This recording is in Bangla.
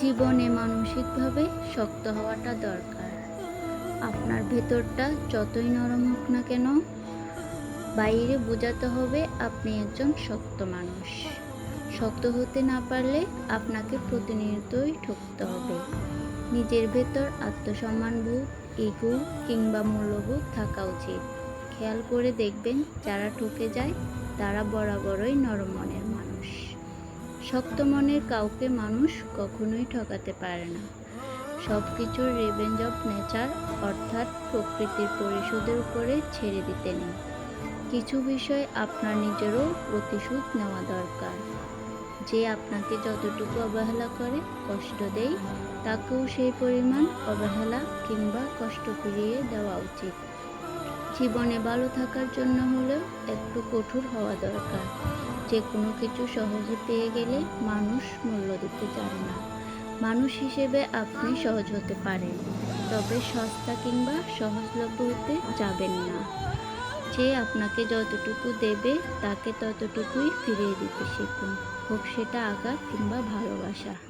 জীবনে মানসিকভাবে শক্ত হওয়াটা দরকার। আপনার ভেতরটা যতই নরম হোক না কেন, বাইরে বোঝাতে হবে আপনি একজন শক্ত মানুষ। শক্ত হতে না পারলে আপনাকে প্রতিনিয়তই ঠকতে হবে। নিজের ভেতর আত্মসম্মানবোধ ইগো কিংবা মূল্যবোধ থাকা উচিত। খেয়াল করে দেখবেন, যারা ঠকে যায়, তারা বরাবরই নরম মনের শক্ত মনের কাউকে মানুষ কখনোই ঠকাতে পারে না। সব কিছুর রেভেঞ্জ অফ নেচার অর্থাৎ প্রকৃতির পরিশোধের উপরে ছেড়ে দিতে নেই। কিছু বিষয় আপনার নিজেরও প্রতিশোধ নেওয়া দরকার। যে আপনাকে যতটুকু অবহেলা করে কষ্ট দেয়, তাকেও সেই পরিমাণ অবহেলা কিংবা কষ্ট ফিরিয়ে দেওয়া উচিত। জীবনে ভালো থাকার জন্য হলেও একটু কঠোর হওয়া দরকার। যে কোনো কিছু সহজে পেয়ে গেলে মানুষ মূল্য দিতে চায় না। মানুষ হিসেবে আপনি সহজ হতে পারেন, তবে সস্তা কিংবা সহজলভ্য হতে যাবেন না। যে আপনাকে যতটুকু দেবে, তাকে ততটুকুই ফিরিয়ে দিতে শিখুন। হোক সেটা আঘাত কিংবা ভালোবাসা।